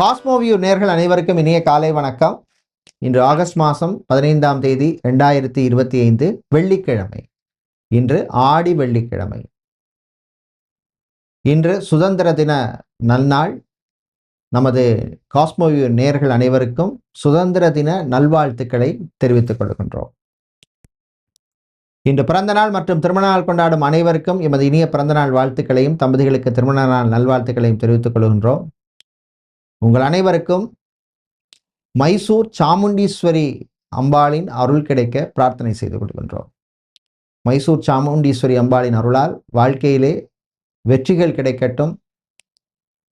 Cosmoview நேர்கள் அனைவருக்கும் இனிய காலை வணக்கம். இன்று ஆகஸ்ட் மாதம் பதினைந்தாம் தேதி ரெண்டாயிரத்தி இருபத்தி ஐந்து வெள்ளிக்கிழமை. இன்று ஆடி வெள்ளிக்கிழமை. இன்று சுதந்திர தின நல்நாள். நமது காஸ்மோவியூ நேர்கள் அனைவருக்கும் சுதந்திர தின நல்வாழ்த்துக்களை தெரிவித்துக் கொள்கின்றோம். இன்று பிறந்த நாள் மற்றும் திருமண நாள் கொண்டாடும் அனைவருக்கும் எமது இனிய பிறந்த நாள் வாழ்த்துக்களையும் தம்பதிகளுக்கு திருமண நாள் நல்வாழ்த்துக்களையும் தெரிவித்துக் கொள்கின்றோம். உங்கள் அனைவருக்கும் மைசூர் சாமுண்டீஸ்வரி அம்பாளின் அருள் கிடைக்க பிரார்த்தனை செய்து கொள்கின்றோம். மைசூர் சாமுண்டீஸ்வரி அம்பாளின் அருளால் வாழ்க்கையிலே வெற்றிகள் கிடைக்கட்டும்.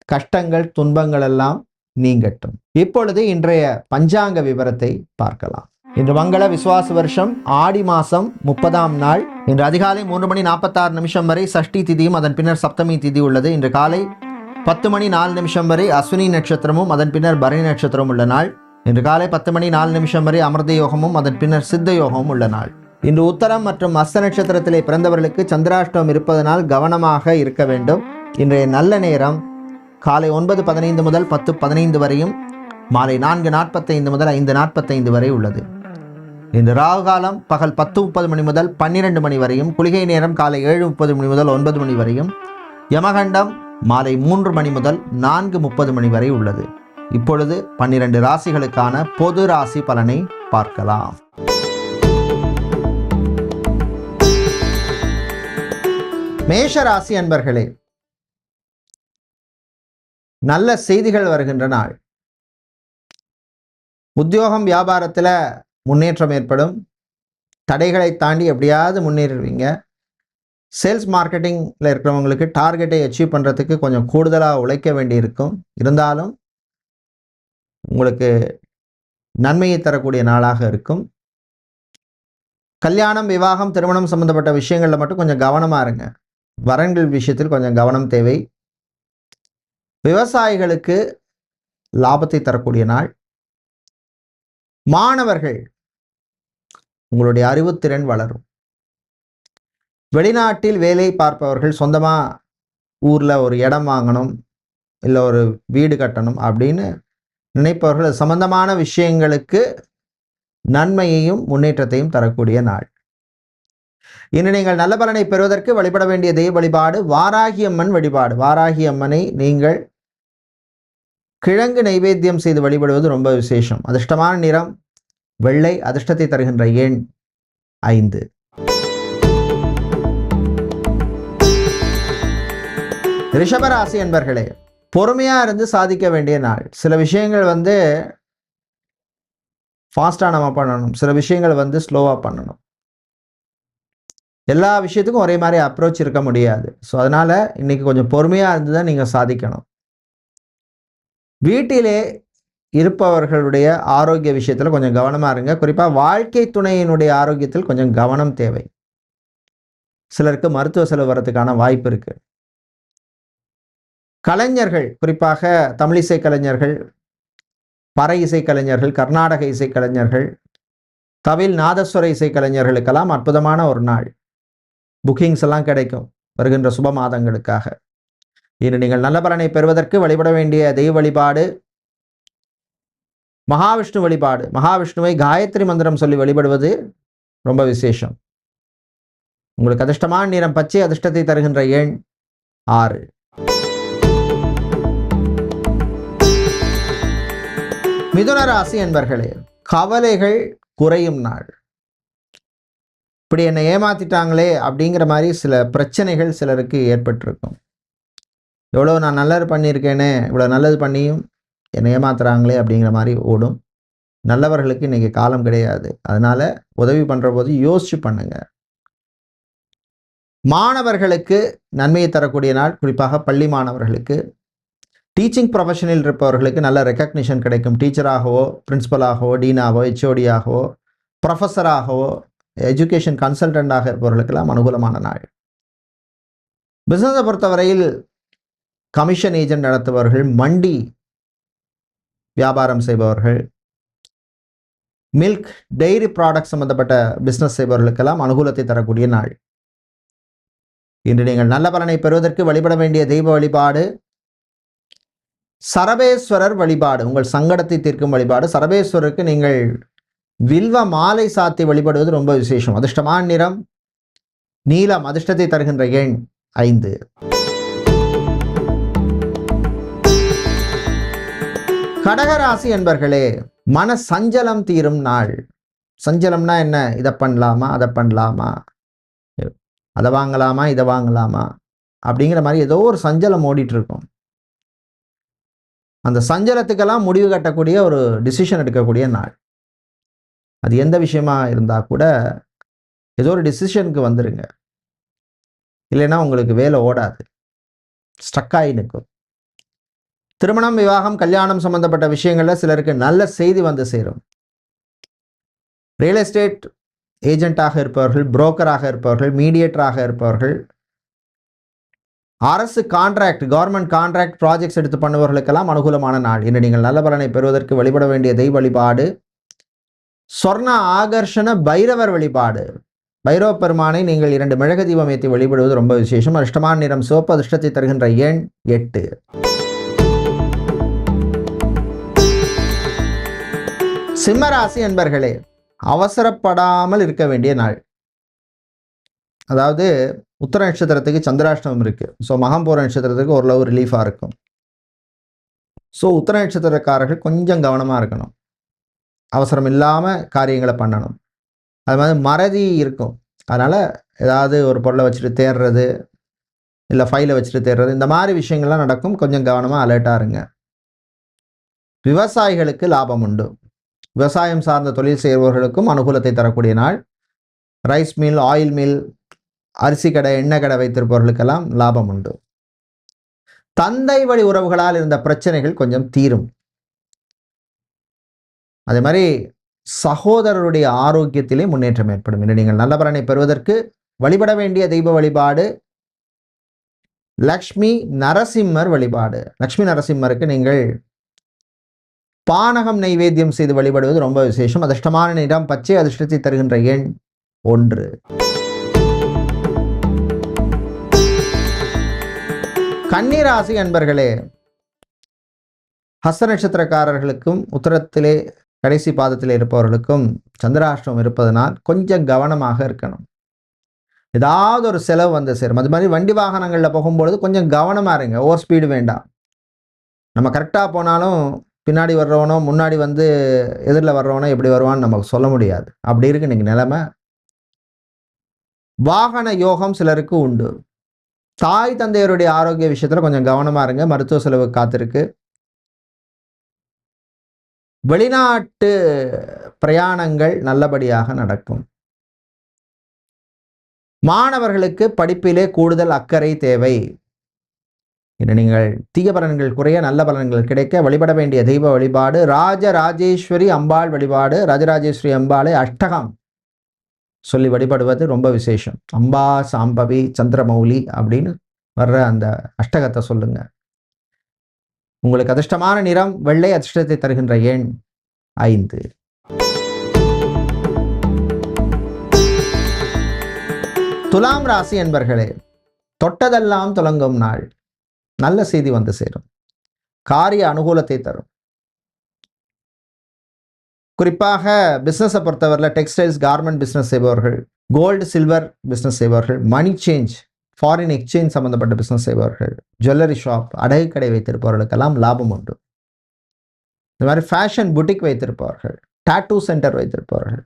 கஷ்டங்கள் துன்பங்கள் எல்லாம் நீங்கட்டும். இப்பொழுது இன்றைய பஞ்சாங்க விவரத்தை பார்க்கலாம். இன்று மங்கள விசுவாச வருஷம் ஆடி மாதம் முப்பதாம் நாள். இன்று அதிகாலை மூன்று மணி நாற்பத்தாறு நிமிஷம் வரை சஷ்டி திதியும் அதன் பின்னர் சப்தமி திதி உள்ளது. இன்று காலை பத்து மணி நாலு நிமிஷம் வரை அஸ்வினி நட்சத்திரமும் அதன் பின்னர் பரணி நட்சத்திரமும் உள்ள நாள். இன்று காலை பத்து மணி நாலு நிமிஷம் வரை அமிர்த யோகமும் அதன் பின்னர் சித்த யோகமும் உள்ள நாள். இன்று உத்தரம் மற்றும் அஸ்த நட்சத்திரத்திலே பிறந்தவர்களுக்கு சந்திராஷ்டமம் இருப்பதனால் கவனமாக இருக்க வேண்டும். இன்றைய நல்ல நேரம் காலை ஒன்பது பதினைந்து முதல் பத்து பதினைந்து வரையும் மாலை நான்கு நாற்பத்தைந்து முதல் ஐந்து நாற்பத்தைந்து வரை உள்ளது. இன்று ராகு காலம் பகல் பத்து முப்பது மணி முதல் பன்னிரெண்டு மணி வரையும் குளிகை நேரம் காலை ஏழு முப்பது மணி முதல் ஒன்பது மணி வரையும் யமகண்டம் மாலை மூன்று மணி முதல் நான்கு முப்பது மணி வரை உள்ளது. இப்பொழுது பன்னிரண்டு ராசிகளுக்கான பொது ராசி பலனை பார்க்கலாம். மேஷ ராசி அன்பர்களே நல்ல செய்திகள் வருகின்ற நாள். உத்தியோகம் வியாபாரத்தில் முன்னேற்றம் ஏற்படும். தடைகளை தாண்டி எப்படியாவது முன்னேறுவீங்க. சேல்ஸ் மார்க்கெட்டிங்கில் இருக்கிறவங்களுக்கு டார்கெட்டை அச்சீவ் பண்ணுறதுக்கு கொஞ்சம் கூடுதலாக உழைக்க வேண்டியிருக்கும். இருந்தாலும் உங்களுக்கு நன்மையை தரக்கூடிய நாளாக இருக்கும். கல்யாணம் விவாகம் திருமணம் சம்மந்தப்பட்ட விஷயங்களில் மட்டும் கொஞ்சம் கவனமாக இருங்க. வரன்கள் விஷயத்தில் கொஞ்சம் கவனம் தேவை. விவசாயிகளுக்கு லாபத்தை தரக்கூடிய நாள். மாணவர்கள் உங்களுடைய அறிவுத்திறன் வளரும். வெளிநாட்டில் வேலை பார்ப்பவர்கள் சொந்தமாக ஊரில் ஒரு இடம் வாங்கணும் இல்லை ஒரு வீடு கட்டணும் அப்படின்னு நினைப்பவர்கள் சம்பந்தமான விஷயங்களுக்கு நன்மையையும் முன்னேற்றத்தையும் தரக்கூடிய நாள். இன்று நீங்கள் நல்ல பலனை பெறுவதற்கு வழிபட வேண்டிய தெய்வ வழிபாடு வாராகியம்மன் வழிபாடு. வாராகி அம்மனை நீங்கள் கிழங்கு நைவேத்தியம் செய்து வழிபடுவது ரொம்ப விசேஷம். அதிர்ஷ்டமான நிறம் வெள்ளை அதிர்ஷ்டத்தை தருகின்ற எண் ஐந்து. ரிஷபராசி என்பர்களே பொறுமையாக இருந்து சாதிக்க வேண்டிய நாள். சில விஷயங்கள் வந்து ஃபாஸ்ட்டாக நம்ம பண்ணணும். சில விஷயங்கள் வந்து ஸ்லோவாக பண்ணணும். எல்லா விஷயத்துக்கும் ஒரே மாதிரி அப்ரோச் இருக்க முடியாது. ஸோ அதனால் இன்றைக்கி கொஞ்சம் பொறுமையாக இருந்து தான் நீங்கள் சாதிக்கணும். வீட்டிலே இருப்பவர்களுடைய ஆரோக்கிய விஷயத்தில் கொஞ்சம் கவனமாக இருங்க. குறிப்பாக வாழ்க்கை துணையினுடைய ஆரோக்கியத்தில் கொஞ்சம் கவனம் தேவை. சிலருக்கு மருத்துவ செலவு வரதுக்கான வாய்ப்பு இருக்குது கலைஞர்கள் குறிப்பாக தமிழிசை கலைஞர்கள் பறை இசை கலைஞர்கள் கர்நாடக இசை கலைஞர்கள் தவில் நாதஸ்வர இசை கலைஞர்களுக்கெல்லாம் அற்புதமான ஒரு நாள். புக்கிங்ஸ் எல்லாம் கிடைக்கும் வருகின்ற சுப மாதங்களுக்காக. இன்று நீங்கள் நல்ல பலனை பெறுவதற்கு வழிபட வேண்டிய தெய்வ வழிபாடு மகாவிஷ்ணு வழிபாடு. மகாவிஷ்ணுவை காயத்ரி மந்திரம் சொல்லி வழிபடுவது ரொம்ப விசேஷம். உங்களுக்கு அதிர்ஷ்டமான நிறம் பச்சை அதிர்ஷ்டத்தை தருகின்ற எண் ஆறு. மிதுன ராசி என்பர்களே கவலைகள் குறையும் நாள். இப்படி என்னை ஏமாத்திட்டாங்களே அப்படிங்கிற மாதிரி சில பிரச்சனைகள் சிலருக்கு ஏற்பட்டிருக்கும். எவ்வளோ நான் நல்லது பண்ணியிருக்கேனே இவ்வளோ நல்லது பண்ணியும் என்னை ஏமாத்துறாங்களே அப்படிங்கிற மாதிரி ஓடும். நல்லவர்களுக்கு இன்றைக்கி காலம் கிடையாது. அதனால் உதவி பண்ணுற போது யோசிச்சு பண்ணுங்கள் மாணவர்களுக்கு நன்மையை தரக்கூடிய நாள் குறிப்பாக பள்ளி மாணவர்களுக்கு. டீச்சிங் ப்ரொஃபஷனில் இருப்பவர்களுக்கு நல்ல ரெக்கக்னிஷன் கிடைக்கும். டீச்சராகவோ பிரின்ஸிபலாகவோ டீனாகவோ ஹெச்ஓடியாகவோ ப்ரொஃபஸராகவோ எஜுகேஷன் கன்சல்டண்டாக இருப்பவர்களுக்கெல்லாம் அனுகூலமான நாள். பிஸ்னஸை பொறுத்தவரையில் கமிஷன் ஏஜென்ட் நடத்துபவர்கள் மண்டி வியாபாரம் செய்பவர்கள் மில்க் டெய்ரி ப்ராடக்ட் சம்பந்தப்பட்ட பிஸ்னஸ் செய்பவர்களுக்கெல்லாம் அனுகூலத்தை தரக்கூடிய நாள். இன்று நீங்கள் நல்ல பலனை பெறுவதற்கு வழிபட வேண்டிய தெய்வ வழிபாடு சரபேஸ்வரர் வழிபாடு உங்கள் சங்கடத்தை தீர்க்கும் வழிபாடு. சரபேஸ்வரருக்கு நீங்கள் வில்வ மாலை சாத்தி வழிபடுவது ரொம்ப விசேஷம். அதிர்ஷ்டமான நிறம் நீலம் அதிர்ஷ்டத்தை தருகின்ற எண் ஐந்து. கடகராசி என்பர்களே மன சஞ்சலம் தீரும் நாள். சஞ்சலம்னா என்ன? இதை பண்ணலாமா? அதை பண்ணலாமா? அதை வாங்கலாமா? இதை வாங்கலாமா? அப்படிங்கிற மாதிரி ஏதோ ஒரு சஞ்சலம் ஓடிட்டு இருக்கும். அந்த சஞ்சலத்துக்கெல்லாம் முடிவு கட்டக்கூடிய ஒரு டிசிஷன் எடுக்கக்கூடிய நாள். அது எந்த விஷயமா இருந்தால் கூட ஏதோ ஒரு டிசிஷனுக்கு வந்துடுங்க இல்லைன்னா உங்களுக்கு வேலை ஓடாது. ஸ்டக்காகி நிற்கும். திருமணம் விவாகம் கல்யாணம் சம்பந்தப்பட்ட விஷயங்களில் சிலருக்கு நல்ல செய்தி வந்து சேரும். ரியல் எஸ்டேட் ஏஜெண்ட்டாக இருப்பவர்கள் புரோக்கராக இருப்பவர்கள் மீடியேட்டராக இருப்பவர்கள் அரசு கான்ட்ராக்ட் கவர்மெண்ட் கான்ட்ராக்ட் ப்ராஜெக்ட்ஸ் எடுத்து பண்ணுபவர்களுக்கெல்லாம் அனுகூலமான நாள். இன்று நீங்கள் நல்ல பலனை பெறுவதற்கு வழிபட வேண்டிய தெய்வ வழிபாடு சொர்ண ஆகர்ஷண பைரவர் வழிபாடு. பைரவ பெருமானை நீங்கள் இரண்டு மிளகு தீபம் ஏற்றி வழிபடுவது ரொம்ப விசேஷம். அதிர்ஷ்டமான நிறம் சிவப்பு அதிர்ஷ்டத்தை தருகின்ற எண் எட்டு. சிம்மராசி என்பர்களே அவசரப்படாமல் இருக்க வேண்டிய நாள். அதாவது உத்தர நட்சத்திரத்துக்கு சந்திராஷ்டமம் இருக்குது ஸோ மகாம்பூர நட்சத்திரத்துக்கு ஓரளவு ரிலீஃபாக இருக்கும். ஸோ உத்தர நட்சத்திரக்காரர்கள் கொஞ்சம் கவனமாக இருக்கணும். அவசரம் இல்லாமல் காரியங்களை பண்ணணும். அது மாதிரி மறதி இருக்கும். அதனால் ஏதாவது ஒரு பொருளை வச்சுட்டு தேடுறது இல்லை ஃபைலை வச்சுட்டு தேடுறது இந்த மாதிரி விஷயங்கள்லாம் நடக்கும். கொஞ்சம் கவனமாக அலர்ட்டாக இருங்க. விவசாயிகளுக்கு லாபம் உண்டு. விவசாயம் சார்ந்த தொழில் செய்பவர்களுக்கும் அனுகூலத்தை தரக்கூடிய நாள். ரைஸ் மில் ஆயில் மில் அரிசி கடை எண்ணெய் கடை வைத்திருப்பவர்களுக்கெல்லாம் லாபம் உண்டு. தந்தை வழி உறவுகளால் இருந்த பிரச்சனைகள் கொஞ்சம் தீரும். அதே மாதிரி சகோதரருடைய ஆரோக்கியத்திலே முன்னேற்றம் ஏற்படும். இன்று நீங்கள் நல்ல பலனை பெறுவதற்கு வழிபட வேண்டிய தெய்வ வழிபாடு லக்ஷ்மி நரசிம்மர் வழிபாடு. லக்ஷ்மி நரசிம்மருக்கு நீங்கள் பானகம் நைவேத்தியம் செய்து வழிபடுவது ரொம்ப விசேஷம். அதிர்ஷ்டமான நிறம் பச்சை அதிர்ஷ்டத்தை தருகின்ற எண் ஒன்று. கன்னிராசி அன்பர்களே ஹஸ்த நட்சத்திரக்காரர்களுக்கும் உத்தரத்திலே கடைசி பாதத்தில் இருப்பவர்களுக்கும் சந்திராஷ்டிரம் இருப்பதனால் கொஞ்சம் கவனமாக இருக்கணும். ஏதாவது ஒரு செலவு வந்து சேரும். அது மாதிரி வண்டி வாகனங்களில் போகும்பொழுது கொஞ்சம் கவனமாக இருங்க. ஓவர் ஸ்பீடு வேண்டாம். நம்ம கரெக்டாக போனாலும் பின்னாடி வர்றவனோ முன்னாடி வந்து எதிரில் வர்றவனோ எப்படி வருவான்னு நமக்கு சொல்ல முடியாது. அப்படி இருக்கு இன்னைக்கு நிலைமை. வாகன யோகம் சிலருக்கு உண்டு. தாய் தந்தையருடைய ஆரோக்கிய விஷயத்துல கொஞ்சம் கவனமா இருங்க. மருத்துவ செலவு காத்திருக்கு. வெளிநாட்டு பிரயாணங்கள் நல்லபடியாக நடக்கும். மாணவர்களுக்கு படிப்பிலே கூடுதல் அக்கறை தேவை. இன்று நீங்கள் தீய பலன்கள் குறைய நல்ல பலன்கள் கிடைக்க வழிபட வேண்டிய தெய்வ வழிபாடு ராஜராஜேஸ்வரி அம்பாள் வழிபாடு ராஜராஜேஸ்வரி அம்பாளை அஷ்டகம். சொல்லி வழிபடுவது ரொம்ப விசேஷம். அம்பா சாம்பவி சந்திரமௌலி அப்படின்னு வர்ற அந்த அஷ்டகத்தை சொல்லுங்க. உங்களுக்கு அதிர்ஷ்டமான நிறம் வெள்ளை அதிர்ஷ்டத்தை தருகின்ற எண் ஐந்து. துலாம் ராசி என்பர்களே தொட்டதெல்லாம் துலங்கும் நாள். நல்ல செய்தி வந்து சேரும். காரிய அனுகூலத்தை தரும். குறிப்பாக பிஸ்னஸை பொறுத்தவரையில் டெக்ஸ்டைல்ஸ் கார்மெண்ட் பிஸ்னஸ் செய்பவர்கள் கோல்டு சில்வர் பிஸ்னஸ் செய்பவர்கள் மணி சேஞ்ச் ஃபாரின் எக்ஸ்சேஞ்ச் சம்மந்தப்பட்ட பிஸ்னஸ் செய்பவர்கள் ஜுவல்லரி ஷாப் அடகு கடை வைத்திருப்பவர்களுக்கெல்லாம் லாபம் உண்டு. இந்த மாதிரி ஃபேஷன் புட்டிக் வைத்திருப்பவர்கள் டாட்டூ சென்டர் வைத்திருப்பவர்கள்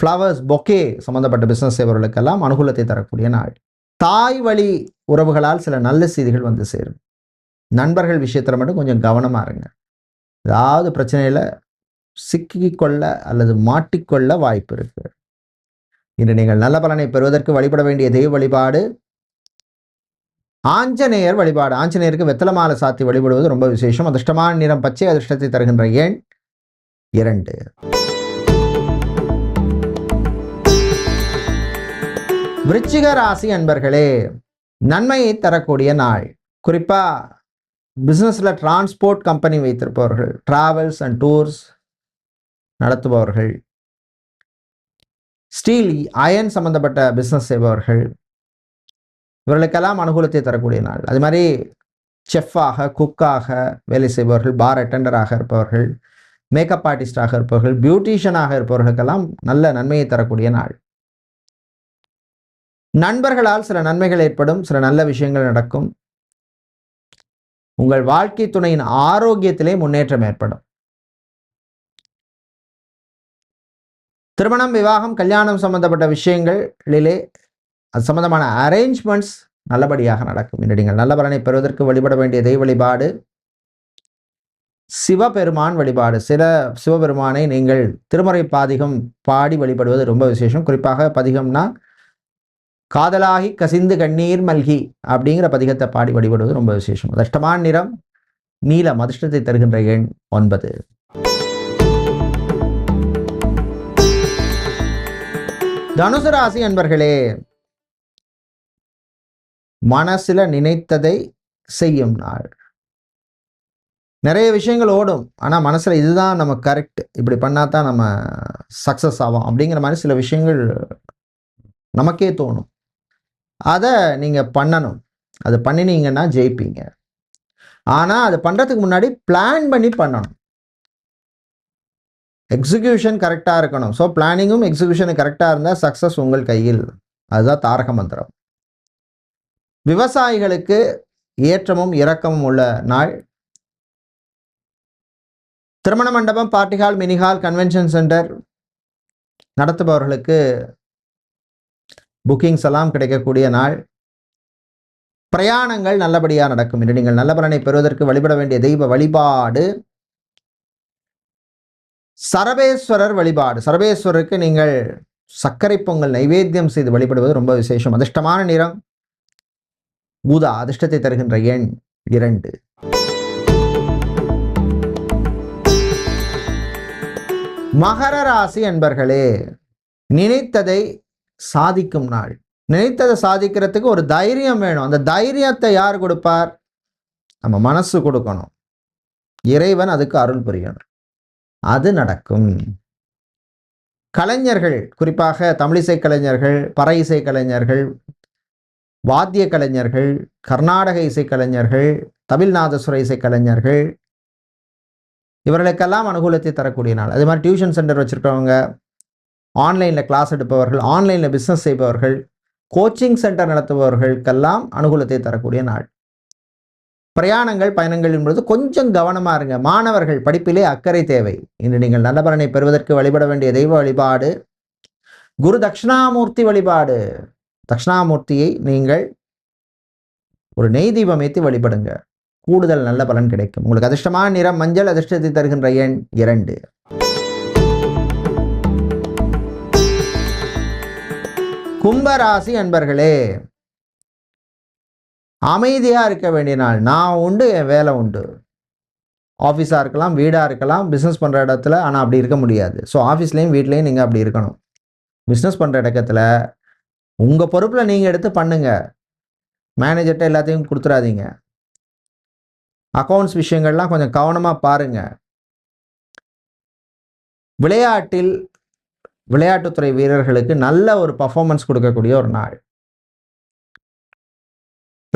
ஃப்ளவர்ஸ் பொக்கே சம்மந்தப்பட்ட பிஸ்னஸ் செய்பவர்களுக்கெல்லாம் அனுகூலத்தை தரக்கூடிய நாள். தாய் வழி உறவுகளால் சில நல்ல செய்திகள் வந்து சேரும். நண்பர்கள் விஷயத்தில் மட்டும் கொஞ்சம் கவனமாக இருங்க. ஏதாவது பிரச்சனையில் சிக்கிக்கொள்ள அல்லது மாட்டிக்கொள்ள வாய்ப்பு இருக்கு இன்று நீங்கள் நல்ல பலனை பெறுவதற்கு வழிபட வேண்டிய தெய்வ வழிபாடு ஆஞ்சநேயர் வழிபாடு. ஆஞ்சநேயருக்கு வெத்தலமாலை சாத்தி வழிபடுவது ரொம்ப விசேஷம். அதிர்ஷ்டமான நிறம் பச்சை அதிர்ஷ்டத்தை தருகின்ற எண் இரண்டு. விருச்சிக ராசி அன்பர்களே நன்மையை தரக்கூடிய நாள். குறிப்பாக பிஸ்னஸில் டிரான்ஸ்போர்ட் கம்பெனி வைத்திருப்பவர்கள் ட்ராவல்ஸ் அண்ட் டூர்ஸ் நடத்துபவர்கள். ஸ்டீல் அயன் சம்பந்தப்பட்ட பிஸ்னஸ் செய்பவர்கள். இவர்களுக்கெல்லாம் அனுகூலத்தை தரக்கூடிய நாள். அது மாதிரி செஃப்பாக குக்காக வேலை செய்பவர்கள் பார் அட்டெண்டராக இருப்பவர்கள் மேக்கப் ஆர்டிஸ்டாக இருப்பவர்கள் பியூட்டிஷியனாக இருப்பவர்களுக்கெல்லாம் நல்ல நன்மையை தரக்கூடிய நாள். நண்பர்களால் சில நன்மைகள் ஏற்படும் சில நல்ல விஷயங்கள் நடக்கும். உங்கள் வாழ்க்கை துணையின் ஆரோக்கியத்திலே முன்னேற்றம் ஏற்படும். திருமணம் விவாகம் கல்யாணம் சம்பந்தப்பட்ட விஷயங்களிலே அது சம்பந்தமான அரேஞ்ச்மெண்ட்ஸ் நல்லபடியாக நடக்கும். இன்று நீங்கள் நல்ல பலனை பெறுவதற்கு வழிபட வேண்டிய தெய்வ வழிபாடு சிவபெருமான் வழிபாடு. சில சிவபெருமானை நீங்கள் திருமுறை பாதிகம் பாடி வழிபடுவது ரொம்ப விசேஷம். குறிப்பாக பதிகம்னா காதலாகி கசிந்து கண்ணீர் மல்கி அப்படிங்கிற பதிகத்தை பாடி வழிபடுவது ரொம்ப விசேஷம். அதிர்ஷ்டமான நிறம் நீலம் அதிர்ஷ்டத்தை தருகின்ற எண் ஒன்பது. தனுசு ராசி அன்பர்களே மனசுல நினைத்ததை செய்யும் நாள். நிறைய விஷயங்கள் ஓடும். ஆனால் மனசில் இதுதான் நம்ம கரெக்ட் இப்படி பண்ணால் தான் நம்ம சக்ஸஸ் ஆகும் அப்படிங்கிற மாதிரி சில விஷயங்கள் நமக்கே தோணும். அதை நீங்கள் பண்ணணும். அது பண்ணினீங்கன்னா ஜெயிப்பீங்க. ஆனால் அது பண்ணுறதுக்கு முன்னாடி பிளான் பண்ணி பண்ணணும். எக்ஸிக்யூஷன் கரெக்டாக இருக்கணும். ஸோ பிளானிங்கும் எக்ஸிக்யூஷனும் கரெக்டாக இருந்தால் சக்ஸஸ் உங்கள் கையில். அதுதான் தாரக மந்திரம். விவசாயிகளுக்கு ஏற்றமும் இரக்கமும் உள்ள நாள். திருமண மண்டபம் party hall mini hall convention centre நடத்துபவர்களுக்கு bookings எல்லாம் கிடைக்கக்கூடிய நாள். பிரயாணங்கள் நல்லபடியாக நடக்கும். என்று நீங்கள் நல்ல பலனை பெறுவதற்கு வழிபட வேண்டிய தெய்வ வழிபாடு. சரபேஸ்வரர் வழிபாடு. சரபேஸ்வரருக்கு நீங்கள் சர்க்கரை பொங்கல் நைவேத்தியம் செய்து வழிபடுவது ரொம்ப விசேஷம். அதிர்ஷ்டமான நிறம். ஊதா அதிர்ஷ்டத்தை தருகின்ற எண் இரண்டு. மகர ராசி என்பர்களே நினைத்ததை சாதிக்கும் நாள். நினைத்ததை சாதிக்கிறதுக்கு ஒரு தைரியம் வேணும். அந்த தைரியத்தை யார் கொடுப்பார்? நம்ம மனசு கொடுக்கணும். இறைவன் அதுக்கு அருள் புரியணும். அது நடக்கும். கலைஞர்கள் குறிப்பாக தமிழிசை கலைஞர்கள் பற இசை கலைஞர்கள் வாத்திய கலைஞர்கள் கர்நாடக இசைக்கலைஞர்கள் தமிழ்நாதசுர இசைக்கலைஞர்கள் இவர்களுக்கெல்லாம் அனுகூலத்தை தரக்கூடிய நாள். அது மாதிரி டியூஷன் சென்டர் வச்சுருக்கவங்க ஆன்லைனில் கிளாஸ் எடுப்பவர்கள் ஆன்லைனில் பிஸ்னஸ் செய்பவர்கள் கோச்சிங் சென்டர் நடத்துபவர்களுக்கெல்லாம் அனுகூலத்தை தரக்கூடிய நாள். பிரயாணங்கள் பயணங்கள் என்பது கொஞ்சம் கவனமாக இருங்க. மாணவர்கள் படிப்பிலே அக்கறை தேவை. இன்று நீங்கள் நல்ல பலனை பெறுவதற்கு வழிபட வேண்டிய தெய்வ வழிபாடு குரு தட்சிணாமூர்த்தி வழிபாடு. தட்சிணாமூர்த்தியை நீங்கள் ஒரு நெய் தீபம் ஏற்றி வழிபடுங்க. கூடுதல் நல்ல பலன் கிடைக்கும். உங்களுக்கு அதிர்ஷ்டமான நிறம் மஞ்சள் அதிர்ஷ்டத்தை தருகின்ற எண் இரண்டு. கும்பராசி அன்பர்களே அமைதியாக இருக்க வேண்டிய நாள். நான் உண்டு என் வேலை உண்டு. ஆஃபீஸாக இருக்கலாம் வீடாக இருக்கலாம் பிஸ்னஸ் பண்ணுற இடத்துல ஆனால் அப்படி இருக்க முடியாது. ஸோ ஆஃபீஸ்லேயும் வீட்லேயும் நீங்கள் அப்படி இருக்கணும். பிஸ்னஸ் பண்ணுற இடத்துல உங்கள் பொறுப்பில் நீங்கள் எடுத்து பண்ணுங்கள் மேனேஜர்கிட்ட எல்லாத்தையும் கொடுத்துடாதீங்க அக்கௌண்ட்ஸ் விஷயங்கள்லாம் கொஞ்சம் கவனமாக பாருங்கள் விளையாட்டில் விளையாட்டுத்துறை வீரர்களுக்கு நல்ல ஒரு பர்ஃபார்மன்ஸ் கொடுக்கக்கூடிய ஒரு நாள்.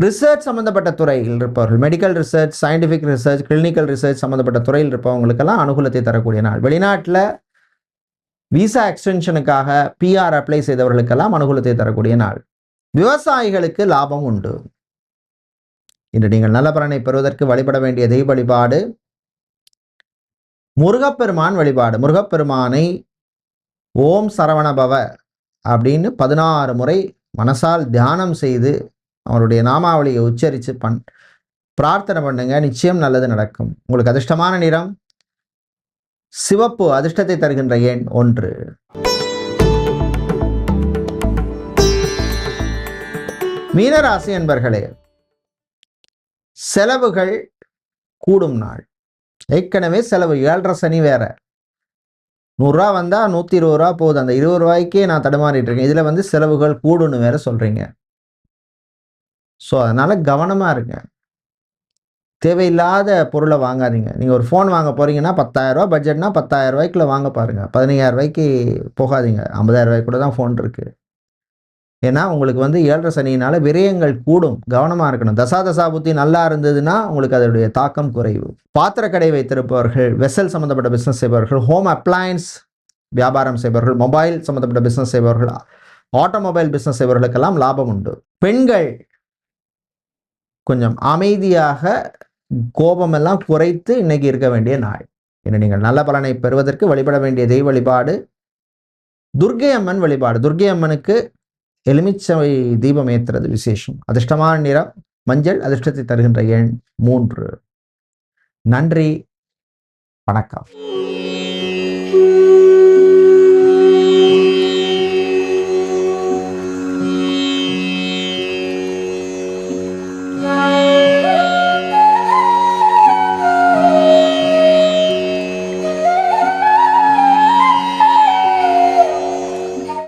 ரிசர்ச் சம்மந்தப்பட்ட துறையில் இருப்பவர்கள் medical research scientific research clinical research சம்மந்தப்பட்ட துறையில் இருப்பவங்களுக்கெல்லாம் அனுகூலத்தை தரக்கூடிய நாள். வெளிநாட்டில் விசா எக்ஸ்டென்ஷனுக்காக பிஆர் அப்ளை செய்தவர்களுக்கெல்லாம் அனுகூலத்தை தரக்கூடிய நாள். விவசாயிகளுக்கு லாபம் உண்டு. இன்று நீங்கள் நல்ல பலனை பெறுவதற்கு வழிபட வேண்டிய தெய்வ வழிபாடு முருகப்பெருமான் வழிபாடு. முருகப்பெருமானை ஓம் சரவணபவ அப்படின்னு பதினாறு முறை மனசால் தியானம் செய்து அவருடைய நாமாவளியை உச்சரித்து பண் பிரார்த்தனை பண்ணுங்க. நிச்சயம் நல்லது நடக்கும். உங்களுக்கு அதிர்ஷ்டமான நிறம்? சிவப்பு அதிர்ஷ்டத்தை தருகின்ற எண் ஒன்று. மீனராசி என்பர்களே செலவுகள் கூடும் நாள். ஏற்கனவே செலவு ஏழரை சனி வேற. நூறுரூவா வந்தால் நூற்றி இருபது ரூபா போகுது அந்த இருபது ரூபாய்க்கே நான் தடுமாறிட்டு இருக்கேன். இதில் வந்து செலவுகள் கூடுன்னு வேற சொல்கிறீங்க ஸோ அதனால் கவனமாக இருங்க. தேவையில்லாத பொருளை வாங்காதீங்க. நீங்கள் ஒரு ஃபோன் வாங்க போகிறீங்கன்னா பத்தாயிரரூபா பட்ஜெட்னா பத்தாயிரம் ரூபாய்க்குள்ள வாங்க பாருங்கள் பதினையாயிரம் ரூபாய்க்கு போகாதீங்க. ஐம்பதாயிரம் ரூபாய்க்கு கூட தான் ஃபோன் இருக்குது ஏன்னா உங்களுக்கு வந்து ஏழரை சனியினால் விரயங்கள் கூடும். கவனமாக இருக்கணும். தசா தசா புத்தி நல்லா இருந்ததுன்னா உங்களுக்கு அதனுடைய தாக்கம் குறைவு. பாத்திர கடை வைத்திருப்பவர்கள் வெசல் சம்மந்தப்பட்ட பிஸ்னஸ் செய்பவர்கள் ஹோம் அப்ளையன்ஸ் வியாபாரம் செய்பவர்கள் மொபைல் சம்மந்தப்பட்ட பிஸ்னஸ் செய்பவர்கள் ஆட்டோமொபைல் பிஸ்னஸ் செய்பவர்களுக்கெல்லாம் லாபம் உண்டு. பெண்கள் கொஞ்சம் அமைதியாக கோபமெல்லாம் குறைத்து இன்னைக்கு இருக்க வேண்டிய நாள். என்ன நீங்கள் நல்ல பலனை பெறுவதற்கு வழிபட வேண்டிய தெய்வ வழிபாடு துர்க்கை அம்மன் வழிபாடு. துர்க்கை அம்மனுக்கு எலுமிச்சை தீபம் ஏத்துறது விசேஷம். அதிர்ஷ்டமான நிறம் மஞ்சள் அதிர்ஷ்டத்தை தருகின்ற எண் மூன்று. நன்றி. வணக்கம்.